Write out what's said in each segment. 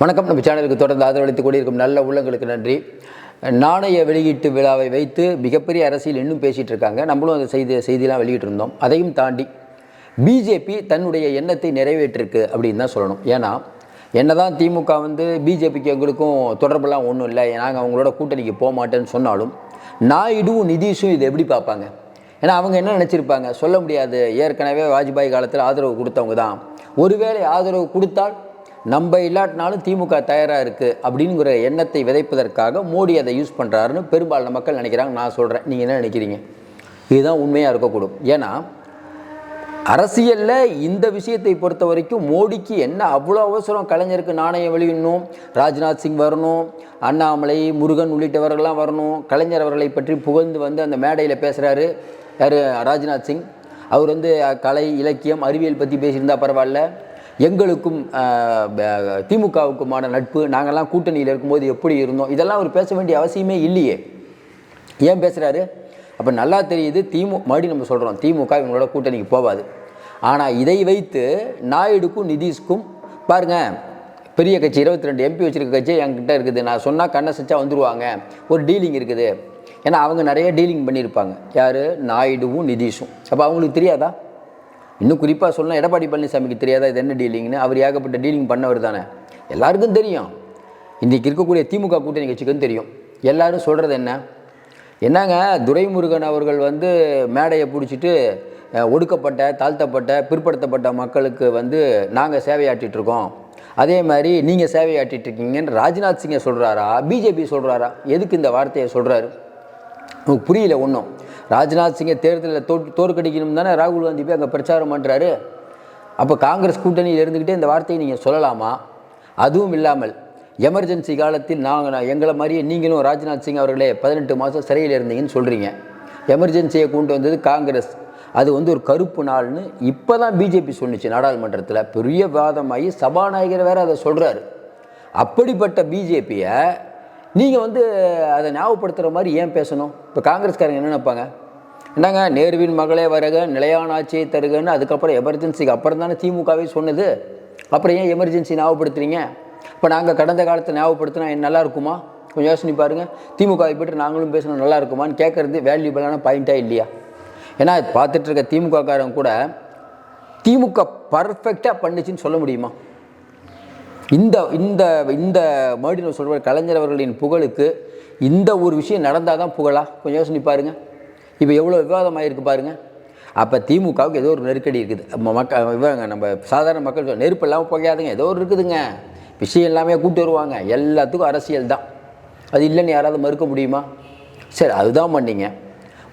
வணக்கம். நம்ம சேனலுக்கு தொடர்ந்து ஆதரவளித்துக் கொண்டிருக்கும் நல்ல உள்ளங்களுக்கு நன்றி. நாணய வெளியீட்டு விழாவை வைத்து மிகப்பெரிய அரசியல் இன்னும் பேசிகிட்டு இருக்காங்க. நம்மளும் அந்த செய்தி செய்தியெலாம் வெளியிட்டிருந்தோம் அதையும் தாண்டி பிஜேபி தன்னுடைய எண்ணத்தை நிறைவேற்றிருக்கு அப்படின்னு தான் சொல்லணும். ஏன்னா என்னதான் திமுக வந்து பிஜேபிக்கு எங்களுக்கும் தொடர்புலாம் ஒன்றும் இல்லை. நாங்கள் அவங்களோட கூட்டணிக்கு போக மாட்டேன்னு சொன்னாலும் நாயுடுவும் நிதிஷும் இதை எப்படி பார்ப்பாங்க? ஏன்னா அவங்க என்ன நினச்சிருப்பாங்க? சொல்ல முடியாது. ஏற்கனவே வாஜ்பாய் காலத்தில் ஆதரவு கொடுத்தவங்க தான். ஒருவேளை ஆதரவு கொடுத்தால் நம்ம இல்லாட்டினாலும் திமுக தயாராக இருக்குது அப்படிங்கிற எண்ணத்தை விதைப்பதற்காக மோடி அதை யூஸ் பண்ணுறாருன்னு பெரும்பாலான மக்கள் நினைக்கிறாங்க. நான் சொல்கிறேன் நீங்கள் என்ன நினைக்கிறீங்க? இதுதான் உண்மையாக இருக்கக்கூடும். ஏன்னா அரசியலில் இந்த விஷயத்தை பொறுத்த வரைக்கும் மோடிக்கு என்ன அவ்வளோ அவசரம் கலைஞருக்கு நாணயம் வெளியிடணும் ராஜ்நாத் சிங் வரணும் அண்ணாமலை முருகன் உள்ளிட்டவர்கள்லாம் வரணும் கலைஞர் அவர்களை பற்றி புகழ்ந்து வந்து அந்த மேடையில் பேசுகிறாரு யார்? ராஜ்நாத் சிங். அவர் வந்து கலை இலக்கியம் அறிவியல் பற்றி பேசியிருந்தால் பரவாயில்ல. எங்களுக்கும் திமுகவுக்குமான நட்பு நாங்கள்லாம் கூட்டணியில் இருக்கும்போது எப்படி இருந்தோம் இதெல்லாம் அவர் பேச வேண்டிய அவசியமே இல்லையே. ஏன் பேசுகிறாரு அப்போ நல்லா தெரியுது திமு மறுபடியும் நம்ம சொல்கிறோம் திமுக இவங்களோட கூட்டணிக்கு போகாது ஆனால் இதை வைத்து நாயுடுக்கும் நிதிஷ்க்கும் பாருங்க பெரிய கட்சி இருபத்தி ரெண்டு எம்பி வச்சிருக்க கட்சி என்கிட்ட இருக்குது. நான் சொன்னால் கண்ணை சச்சா வந்துடுவாங்க ஒரு டீலிங் இருக்குது. ஏன்னா அவங்க நிறைய டீலிங் பண்ணியிருப்பாங்க. யார்? நாயுடுவும் நிதிஷும் அப்போ அவங்களுக்கு தெரியாதா? இன்னும் குறிப்பாக சொல்லலாம் எடப்பாடி பழனிசாமிக்கு தெரியாதா இது என்ன டீலிங்னு அவர் ஏகப்பட்ட டீலிங் பண்ணவர் தானே. எல்லாருக்கும் தெரியும். இன்றைக்கி இருக்கக்கூடிய திமுக கூட்டணி கட்சிக்கும் தெரியும். எல்லாரும் சொல்கிறது என்ன? என்னங்க துரைமுருகன் அவர்கள் வந்து மேடையை பிடிச்சிட்டு ஒடுக்கப்பட்ட தாழ்த்தப்பட்ட பிற்படுத்தப்பட்ட மக்களுக்கு வந்து நாங்கள் சேவையாற்றிட்டுருக்கோம் அதே மாதிரி நீங்கள் சேவையாற்றிட்டுருக்கீங்கன்னு ராஜ்நாத் சிங்கை சொல்கிறாரா பிஜேபி சொல்கிறாரா எதுக்கு இந்த வார்த்தையை சொல்கிறாரு புரியல ஒன்றும் ராஜ்நாத் சிங்கை தேர்தலில் தோ தோற்கடிக்கணும் தானே ராகுல் காந்தி போய் அங்கே பிரச்சாரம் பண்ணுறாரு அப்போ காங்கிரஸ் கூட்டணியில் இருந்துக்கிட்டே இந்த வார்த்தையை நீங்கள் சொல்லலாமா? அதுவும் இல்லாமல் எமர்ஜென்சி காலத்தில் நாங்கள் எங்களை மாதிரியே நீங்களும் ராஜ்நாத் சிங் அவர்களே பதினெட்டு மாதம் சிறையில் இருந்தீங்கன்னு சொல்கிறீங்க எமர்ஜென்சியை கொண்டு வந்தது காங்கிரஸ். அது வந்து ஒரு கருப்பு நாள்னு இப்போ தான் பிஜேபி சொன்னிச்சு நாடாளுமன்றத்தில். பெரிய வாதமாகி சபாநாயகர் வேறு அதை சொல்கிறாரு அப்படிப்பட்ட பிஜேபியை நீங்கள் வந்து அதை ஞாபகப்படுத்துகிற மாதிரி ஏன் பேசணும்? இப்போ காங்கிரஸ்காரங்க என்ன நினைப்பாங்க? என்னங்க நேருவின் மகளே வரக நிலையான ஆட்சியை தருகன்னு அதுக்கப்புறம் எமர்ஜென்சிக்கு அப்புறம் தானே திமுகவே சொன்னது? அப்புறம் ஏன் எமர்ஜென்சி ஞாபகப்படுத்துறீங்க? இப்போ நாங்கள் கடந்த காலத்தை ஞாபகப்படுத்தினா நல்லா இருக்குமா? கொஞ்சம் யோசனை பாருங்கள் திமுகவை போய்ட்டு நாங்களும் பேசணும் நல்லா இருக்குமான்னு கேட்குறது வேல்யூபிளான பாயிண்ட்டாக இல்லையா? ஏன்னா பார்த்துட்டு இருக்க திமுககாரங்க கூட திமுக பர்ஃபெக்டாக பண்ணுச்சுன்னு சொல்ல முடியுமா? இந்த இந்த இந்த மறுபடியும் சொல்கிற கலைஞர் அவர்களின் புகழுக்கு இந்த ஒரு விஷயம் நடந்தால் தான் புகழா? கொஞ்சம் யோசனை பாருங்கள் இப்போ எவ்வளோ விவாதம் ஆகிருக்கு பாருங்கள் அப்போ திமுகவுக்கு ஏதோ ஒரு நெருக்கடி இருக்குது. நம்ம மக்கள் இவங்க நம்ம சாதாரண மக்கள் சொல்ல, நெருப்பு இல்லாமல் புகையாதுங்க. ஏதோ ஒரு இருக்குதுங்க. விஷயம் எல்லாமே கூட்டு வருவாங்க. எல்லாத்துக்கும் அரசியல் தான். அது இல்லைன்னு யாராவது மறுக்க முடியுமா? சரி அதுதான் பண்ணீங்க.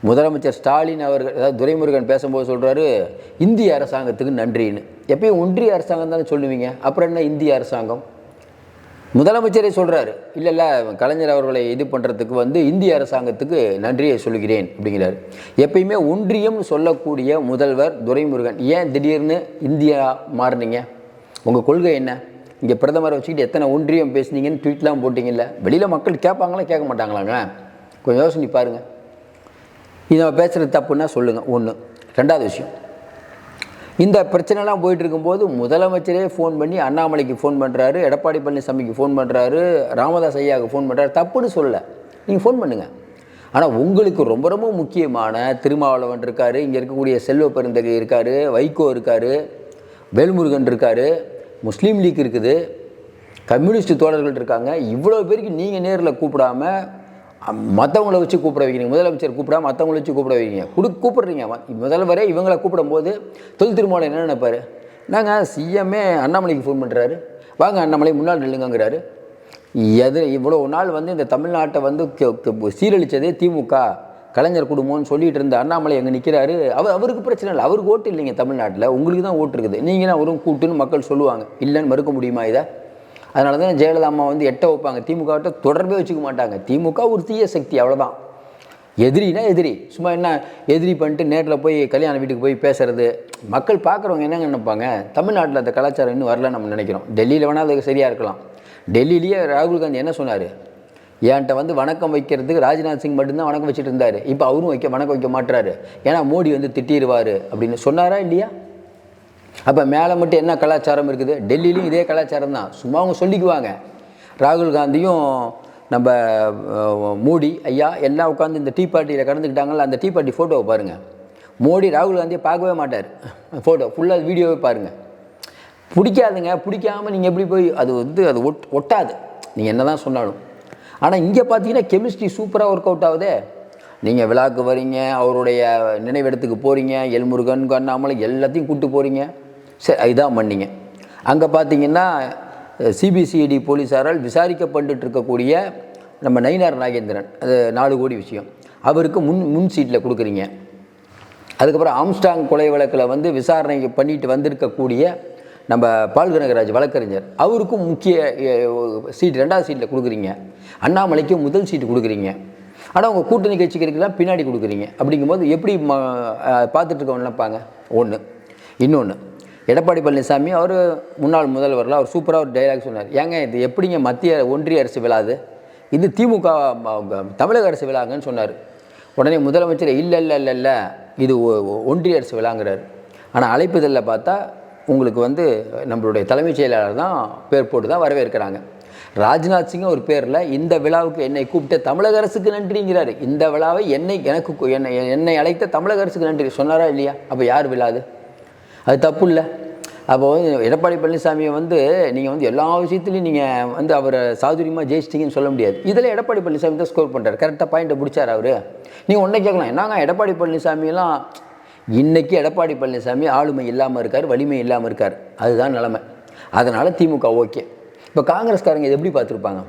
முதலமைச்சர் ஸ்டாலின் அவர்கள் அதாவது துரைமுருகன் பேசும்போது சொல்கிறாரு இந்திய அரசாங்கத்துக்கு நன்றின்னு. எப்பயும் ஒன்றிய அரசாங்கம் தானே சொல்லுவீங்க. அப்புறம் என்ன இந்திய அரசாங்கம்? முதலமைச்சரே சொல்கிறாரு இல்லை இல்லை கலைஞர் அவர்களை இது பண்ணுறதுக்கு வந்து இந்திய அரசாங்கத்துக்கு நன்றியை சொல்கிறேன் அப்படிங்கிறாரு. எப்பயுமே ஒன்றியம்னு சொல்லக்கூடிய முதல்வர் துரைமுருகன் ஏன் திடீர்னு இந்தியா மாறுனீங்க? உங்கள் கொள்கை என்ன? இங்கே பிரதமரை வச்சுக்கிட்டு எத்தனை ஒன்றியம் பேசுனீங்கன்னு ட்வீட்லாம் போட்டிங்கல்ல வெளியில் மக்கள் கேட்பாங்களா கேட்க மாட்டாங்களாங்க? கொஞ்சம் யோசனை பாருங்கள் இதை பேசுகிறது தப்புன்னா சொல்லுங்கள் ஒன்று ரெண்டாவது விஷயம். இந்த பிரச்சனைலாம் போயிட்டு இருக்கும்போது முதலமைச்சரே ஃபோன் பண்ணி அண்ணாமலைக்கு ஃபோன் பண்ணுறாரு எடப்பாடி பழனிசாமிக்கு ஃபோன் பண்ணுறாரு ராமதாஸ் ஐயாவுக்கு ஃபோன் பண்ணுறாரு தப்புன்னு சொல்லலை. நீங்கள் ஃபோன் பண்ணுங்கள் ஆனால் உங்களுக்கு ரொம்ப ரொம்ப முக்கியமான திருமாவளவன் இருக்கார் இங்கே இருக்கக்கூடிய செல்வ பெருந்தகை இருக்கார் வைகோ இருக்கார் வேல்முருகன் இருக்கார் முஸ்லீம் லீக் இருக்குது கம்யூனிஸ்ட் தோழர்கள் இருக்காங்க. இவ்வளோ பேருக்கு நீங்கள் நேரில் கூப்பிடாம மற்றவங்கள வச்சு கூப்பிட வைக்கிறீங்க. முதலமைச்சர் கூப்பிடாம மற்றவங்கள வச்சு கூப்பிட வைக்கிறீங்க. குடு கூப்பிடுறீங்க. முதல்வரே இவங்களை கூப்பிடும்போது தொல் திருமாவளவன் என்ன நினைப்பார்? நாங்கள் சிஎம்ஏ அண்ணாமலைக்கு ஃபோன் பண்ணுறாரு வாங்க அண்ணாமலை முன்னாள் நில்லுங்கிறாரு எது இவ்வளோ நாள் வந்து இந்த தமிழ்நாட்டை வந்து கெ- திமுக. கலைஞர் குடும்பம்னு சொல்லிட்டு இருந்த அண்ணாமலை அங்கே நிற்கிறாரு அவர் அவருக்கு பிரச்சனை இல்லை. அவருக்கு ஓட்டு இல்லைங்க தமிழ்நாட்டில். உங்களுக்கு தான் ஓட்டு இருக்குது. நீங்கள் தான் அவரும் கூட்டுன்னு மக்கள் சொல்லுவாங்க. இல்லைன்னு மறுக்க முடியுமா இதை? அதனால தான் ஜெயலலிதா அம்மா வந்து எட்ட வைப்பாங்க. திமுகவிட்ட தொடர்பே வச்சுக்க மாட்டாங்க. திமுக ஒரு தீய சக்தி அவ்வளோதான் எதிரினா எதிரி. சும்மா என்ன எதிரி பண்ணிட்டு நேரில் போய் கல்யாண வீட்டுக்கு போய் பேசுறது. மக்கள் பார்க்குறவங்க என்னங்க நினைப்பாங்க? தமிழ்நாட்டில் அந்த கலாச்சாரம் இன்னும் வரல நம்ம நினைக்கிறோம். டெல்லியில் வேணால் அது சரியாக இருக்கலாம். டெல்லியிலேயே ராகுல் காந்தி என்ன சொன்னார்? என்கிட்ட வந்து வணக்கம் வைக்கிறதுக்கு ராஜ்நாத் சிங் மட்டும்தான் வணக்கம் வச்சுட்டு இருந்தார். இப்போ அவரும் வைக்க வணக்கம் வைக்க மாட்டுறாரு. ஏன்னா மோடி வந்து திட்டிடுவார் அப்படின்னு. சொன்னாரா இல்லையா? அப்போ மேலே மட்டும் என்ன கலாச்சாரம் இருக்குது? டெல்லியிலையும் இதே கலாச்சாரம் தான். சும்மா அவங்க சொல்லிக்குவாங்க. ராகுல் காந்தியும் நம்ம மோடி ஐயா எல்லாம் உட்காந்து இந்த டீ பார்ட்டியில் கலந்துக்கிட்டாங்கல்ல அந்த டீ பார்ட்டி ஃபோட்டோவை பாருங்கள் மோடி ராகுல் காந்தியை பார்க்கவே மாட்டார். ஃபோட்டோ ஃபுல்லாக வீடியோவே பாருங்கள் பிடிக்காதுங்க. பிடிக்காம நீங்கள் எப்படி போய் அது வந்து அது ஒட் ஒட்டாது. நீங்கள் என்ன தான் சொன்னாலும். ஆனால் இங்கே பார்த்தீங்கன்னா கெமிஸ்ட்ரி சூப்பராக ஒர்க் அவுட் ஆகுதே. நீங்கள் விழாக்கு வரீங்க அவருடைய நினைவிடத்துக்கு போகிறீங்க எல்முருகன் கண்ணாமலை எல்லாத்தையும் கூப்பிட்டு போகிறீங்க சரி இதான் பண்ணிங்க. அங்கே பார்த்தீங்கன்னா சிபிசிஐடி போலீஸாரால் விசாரிக்கப்பட்டுட்டு இருக்கக்கூடிய நம்ம நயினார் நாகேந்திரன் அது நாலு கோடி விஷயம். அவருக்கு முன் முன் சீட்டில் கொடுக்குறீங்க. அதுக்கப்புறம் ஆம்ஸ்டாங் கொலை வழக்கில் வந்து விசாரணை பண்ணிட்டு வந்திருக்கக்கூடிய நம்ம பால் கனகராஜ் வழக்கறிஞர் அவருக்கும் முக்கிய சீட் ரெண்டாவது சீட்டில் கொடுக்குறீங்க. அண்ணாமலைக்கும் முதல் சீட்டு கொடுக்குறீங்க. ஆனால் உங்கள் கூட்டணி கட்சிகளுக்கெல்லாம் பின்னாடி கொடுக்குறீங்க. அப்படிங்கும்போது எப்படி ம பார்த்துட்டு இருக்கவங்க நினைப்பாங்க ஒன்று இன்னொன்று எடப்பாடி பழனிசாமி அவர் முன்னாள் முதல்வரில் அவர் சூப்பராக ஒரு டைலாக் சொன்னார். ஏங்க இது எப்படிங்க மத்திய ஒன்றிய அரசு விழாது இது திமுக தமிழக அரசு விழாங்கன்னு சொன்னார். உடனே முதலமைச்சர் இல்லை இல்லை இல்லை இல்லை இது ஒ- ஒன்றிய அரசு விழாங்கிறார். ஆனால் அழைப்புதலில் பார்த்தா உங்களுக்கு வந்து நம்மளுடைய தலைமைச் செயலாளர் தான் பேர் போட்டு தான் வரவேற்கிறாங்க. ராஜ்நாத் சிங் ஒரு பேரில் இந்த விழாவுக்கு என்னை கூப்பிட்ட தமிழக அரசுக்கு நன்றிங்கிறாரு. இந்த விழாவை என்னை எனக்கு என்னை என்னை அழைத்த தமிழக அரசுக்கு நன்றி. சொன்னாரா இல்லையா? அப்போ யார் விழாது அது தப்பு இல்லை. அப்போ வந்து எடப்பாடி பழனிசாமியை வந்து நீங்கள் வந்து எல்லா விஷயத்துலையும் நீங்கள் வந்து அவரை சாதுரியமாக ஜெயிச்சிட்டிங்கன்னு சொல்ல முடியாது. இதில் எடப்பாடி பழனிசாமி தான் ஸ்கோர் பண்ணுறாரு கரெக்டாக பாயிண்ட்டை பிடிச்சார் அவர். நீங்கள் ஒன்றே கேட்கலாம். என்னங்க எடப்பாடி பழனிசாமியெல்லாம் இன்னைக்கு எடப்பாடி பழனிசாமி ஆளுமை இல்லாமல் இருக்கார் வலிமை இல்லாமல் இருக்கார். அதுதான் நிலமை. அதனால் திமுக ஓகே. இப்போ காங்கிரஸ்காரங்க இதை எப்படி பார்த்துருப்பாங்க?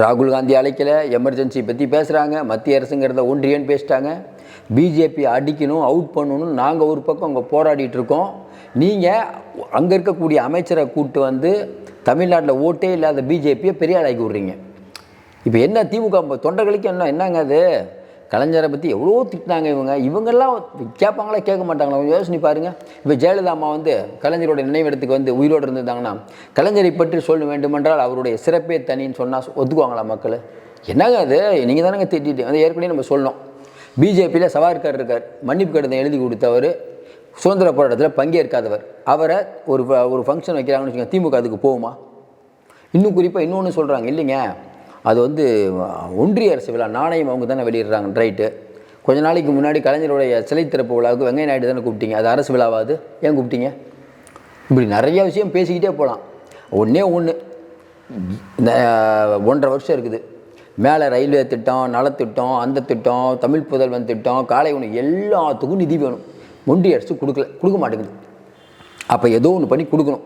ராகுல் காந்தி அழைக்கல எமர்ஜென்சி பற்றி பேசுகிறாங்க மத்திய அரசுங்கிறத ஒன்றியன்னு பேசிட்டாங்க. பிஜேபி அடிக்கணும் அவுட் பண்ணணும் நாங்கள் ஒரு பக்கம் அங்கே போராடிட்டு இருக்கோம். நீங்கள் அங்கே இருக்கக்கூடிய அமைச்சரை கூப்பிட்டு வந்து தமிழ்நாட்டில் ஓட்டே இல்லாத பிஜேபியை பெரிய ஆளாக்கி விட்றீங்க. இப்போ என்ன திமுக தொண்டர்களுக்கு என்ன என்னங்க அது? கலைஞரை பற்றி எவ்வளோ திட்டினாங்க இவங்க? இவங்கெல்லாம் கேட்பாங்களா கேட்க மாட்டாங்களா? கொஞ்சம் யோசனை பாருங்கள் இப்போ ஜெயலலிதா அம்மா வந்து கலைஞரோட நினைவிடத்துக்கு வந்து உயிரோடு இருந்திருந்தாங்கன்னா கலைஞரை பற்றி சொல்ல வேண்டுமென்றால் அவருடைய சிறப்பே தனின்னு சொன்னால் ஒத்துக்குவாங்களா மக்கள்? என்னங்க அது? நீங்கள் தானங்க திட்டிட்டு வந்து ஏற்கனவே நம்ம சொல்லணும். பிஜேபியில் சவார்கர் இருக்கார். மன்னிப்பு கடிதம் எழுதி கொடுத்தவர். சுதந்திர போராட்டத்தில் பங்கேற்காதவர். அவரை ஒரு ஒரு ஃபங்க்ஷன் வைக்கிறாங்கன்னு வச்சுக்கோங்க திமுக அதுக்கு போகுமா? இன்னும் குறிப்பாக இன்னொன்று சொல்கிறாங்க இல்லைங்க? அது வந்து ஒன்றிய அரசு விழா நாணயம் அவங்க தானே வெளியிடுறாங்க ரைட்டு கொஞ்ச நாளைக்கு முன்னாடி கலைஞருடைய சிலை திறப்பு விழாவுக்கு வெங்கைய நாயுடு தானே கூப்பிட்டீங்க. அது அரசு விழாவாது? ஏன் கூப்பிட்டீங்க? இப்படி நிறைய விஷயம் பேசிக்கிட்டே போகலாம் ஒன்றே ஒன்று இந்த ஒன்றரை வருஷம் இருக்குது. மேலே ரயில்வே திட்டம் நலத்திட்டம் அந்த திட்டம் தமிழ் புதல்வன் திட்டம் காலை உணவு எல்லாத்துக்கும் நிதி வேணும். முண்டி அடித்து கொடுக்கல கொடுக்க மாட்டேங்குது. அப்போ ஏதோ ஒன்று பண்ணி கொடுக்கணும்.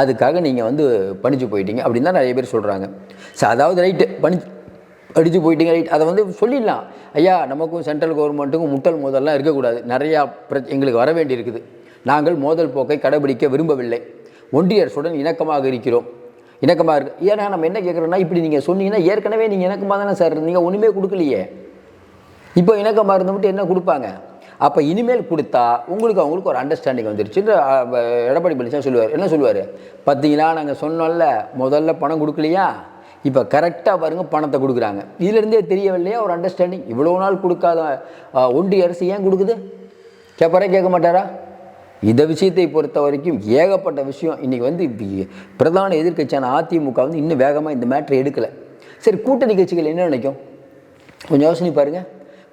அதுக்காக நீங்கள் வந்து பணிச்சு போயிட்டீங்க அப்படின்னு தான் நிறைய பேர் சொல்கிறாங்க ஸோ அதாவது ரைட்டு பணி அடித்து போயிட்டீங்க ரைட் அதை வந்து சொல்லிடலாம். ஐயா நமக்கும் சென்ட்ரல் கவர்மெண்ட்டுக்கும் முட்டல் மோதல்லாம் இருக்கக்கூடாது. நிறையா பிர எங்களுக்கு வர வேண்டியிருக்குது. நாங்கள் மோதல் போக்கை கடைபிடிக்க விரும்பவில்லை. ஒன்றிய அரசுடன் இணக்கமாக இருக்கிறோம். இணக்கமாக இருக்கு. ஏன்னா நம்ம என்ன கேட்குறோன்னா இப்படி நீங்கள் சொன்னீங்கன்னா ஏற்கனவே நீங்கள் இணக்கமாக தானே சார் நீங்கள் ஒன்றுமே கொடுக்கலையே. இப்போ இணக்கமாக இருந்துவிட்டு என்ன கொடுப்பாங்க? அப்போ இனிமேல் கொடுத்தா உங்களுக்கு அவங்களுக்கு ஒரு அண்டர்ஸ்டாண்டிங் வந்துடுச்சு எடப்பாடி பழனிசாமி சொல்லுவார். என்ன சொல்லுவார்? பார்த்தீங்களா நாங்கள் சொன்னோம்ல முதல்ல பணம் கொடுக்கலையா? இப்போ கரெக்டாக பாருங்க பணத்தை கொடுக்குறாங்க. இதிலேருந்தே தெரியவில்லையா ஒரு அண்டர்ஸ்டாண்டிங் இவ்வளோ நாள் கொடுக்காத ஒன்றிய அரசு ஏன் கொடுக்குது? கேட்பாரே கேட்க மாட்டாரா? இந்த விஷயத்தை பொறுத்த வரைக்கும் ஏகப்பட்ட விஷயம். இன்றைக்கி வந்து பிரதான எதிர்கட்சியான அதிமுக வந்து இன்னும் வேகமாக இந்த மேட்ரு எடுக்கலை. சரி கூட்டணி கட்சிகள் என்ன நினைக்கும்? கொஞ்சம் யோசனை பாருங்கள்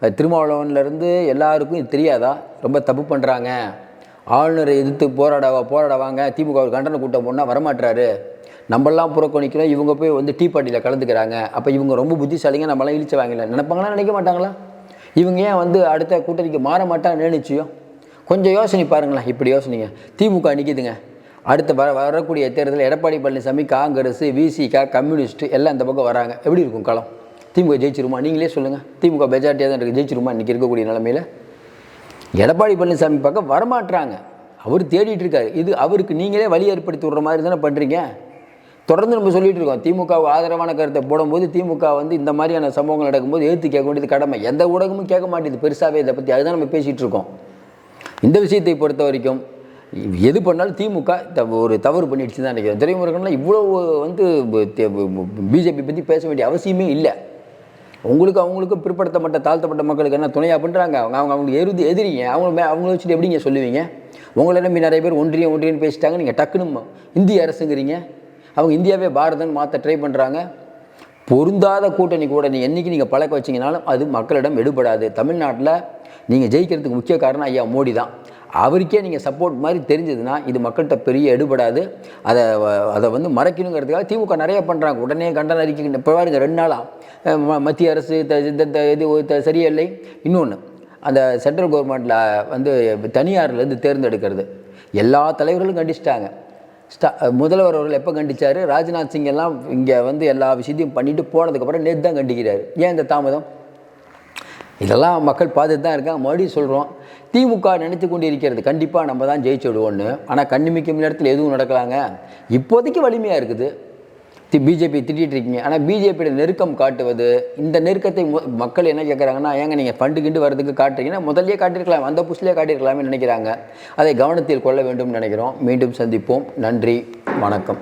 திருமாவளவன்லேருந்து எல்லாருக்கும் இது தெரியாதா? ரொம்ப தப்பு பண்ணுறாங்க ஆளுநரை எதிர்த்து போராட போராட வாங்க. திமுக ஒரு கண்டன கூட்டம் போனால் வரமாட்டுறாரு நம்மளாம் புறக்கணிக்கிறோம். இவங்க போய் வந்து டீ பார்ட்டியில் கலந்துக்கிறாங்க. அப்போ இவங்க ரொம்ப புத்திசாலிங்க. நம்மளாம் இழிச்சு வாங்கல. நினைப்பாங்களா நினைக்க மாட்டாங்களா? இவங்க ஏன் வந்து அடுத்த கூட்டணிக்கு மாற மாட்டாங்கன்னு நினைச்சியோ? கொஞ்சம் யோசனை பாருங்களேன். இப்படி யோசனைங்க. திமுக நிற்கிதுங்க அடுத்த வர வரக்கூடிய தேர்தலில் எடப்பாடி பழனிசாமி காங்கிரஸ் விசிகா கம்யூனிஸ்ட் எல்லாம் இந்த பக்கம் வராங்க. எப்படி இருக்கும் களம்? திமுக ஜெயிச்சிருமா நீங்களே சொல்லுங்கள் திமுக மெஜாரிட்டியாக தான் இருக்குது ஜெயிச்சிருமா இன்றைக்கி இருக்கக்கூடிய நிலமையில் எடப்பாடி பழனிசாமி பக்கம் வரமாட்டுறாங்க அவர் தேடிட்டு இருக்காரு இது அவருக்கு நீங்களே வழி ஏற்படுத்தி விடுற மாதிரி தானே பண்ணுறீங்க தொடர்ந்து நம்ம சொல்லிகிட்டு இருக்கோம் திமுக ஆதரவான கருத்தை போடும்போது திமுக வந்து இந்த மாதிரியான சம்பவங்கள் நடக்கும்போது எழுத்து கேட்க வேண்டியது கடமை எந்த ஊடகமும் கேட்க மாட்டேது பெருசாகவே இதை பற்றி அதுதான் நம்ம பேசிகிட்டு இருக்கோம் இந்த விஷயத்தை பொறுத்த வரைக்கும் எது பண்ணாலும் திமுக த- ஒரு தவறு பண்ணிடுச்சு தான் நினைக்கிறேன் துறைமுருகன்லாம் இவ்வளோ வந்து பிஜேபி பற்றி பேச வேண்டிய அவசியமே இல்லை உங்களுக்கு அவங்களுக்கு பிற்படுத்தப்பட்ட தாழ்த்தப்பட்ட மக்களுக்கு என்ன துணையாக பண்ணுறாங்க அவங்க அவங்க அவங்களுக்கு எருது எதிரிங்க. அவங்க அவங்கள வச்சுட்டு எப்படிங்க சொல்லுவீங்க? உங்களை நம்பி நிறைய பேர் ஒன்றியம் ஒன்றியம் பேசிட்டாங்க. நீங்கள் டக்குன்னு இந்திய அரசுங்கிறீங்க. அவங்க இந்தியாவே பாரதன்னு மாற்ற ட்ரை பண்ணுறாங்க பொருந்தாத கூட்டணி கூட நீங்கள் என்றைக்கு நீங்கள் பழக்க வச்சிங்கனாலும் அது மக்களிடம் எடுபடாது. தமிழ்நாட்டில் நீங்கள் ஜெயிக்கிறதுக்கு முக்கிய காரணம் ஐயா மோடி தான். அவருக்கே நீங்கள் சப்போர்ட் மாதிரி தெரிஞ்சதுன்னா இது மக்கள்கிட்ட பெரிய எடுபடாது. அதை வ- அதை வந்து மறைக்கணுங்கிறதுக்காக திமுக நிறைய பண்ணுறாங்க உடனே கண்டன அறிக்கை இப்போ பாருங்க ரெண்டு நாளாக மத்திய அரசு இந்த- இந்த இது சரியில்லை. இன்னொன்று அந்த சென்ட்ரல் கவர்மெண்ட்டில் வந்து தனியார்லேருந்து தேர்ந்தெடுக்கிறது. எல்லா தலைவர்களும் கண்டிச்சிட்டாங்க. ஸ்டா முதல்வர் அவர்கள் எப்போ கண்டித்தார் ராஜ்நாத் சிங் எல்லாம் இங்கே வந்து எல்லா விஷயத்தையும் பண்ணிவிட்டு போனதுக்கப்புறம் நேற்று தான் கண்டிக்கிறார். ஏன் இந்த தாமதம்? இதெல்லாம் மக்கள் பார்த்துட்டு தான் இருக்காங்க. மறுபடியும் சொல்கிறோம் திமுக நினைத்து கொண்டு இருக்கிறது கண்டிப்பாக நம்ம தான் ஜெயிச்சு விடுவோன்னு ஆனால் கண்ணிமிக்கும் நேரத்தில் எதுவும் நடக்கலாங்க? இப்போதைக்கு வலிமையாக இருக்குது. தி பிஜேபி திட்டிகிட்டு இருக்கீங்க. ஆனால் பிஜேபியோட நெருக்கம் காட்டுவது இந்த நெருக்கத்தை மக்கள் என்ன கேட்குறாங்கன்னா ஏங்க நீங்கள் ஃபண்டு கிண்டு வரதுக்கு காட்டுறீங்கன்னா முதல்லே காட்டியிருக்கலாம். அந்த புஷ்லேயே காட்டியிருக்கலாமே நினைக்கிறாங்க. அதை கவனத்தில் கொள்ள வேண்டும் நினைக்கிறோம். மீண்டும் சந்திப்போம். நன்றி. வணக்கம்.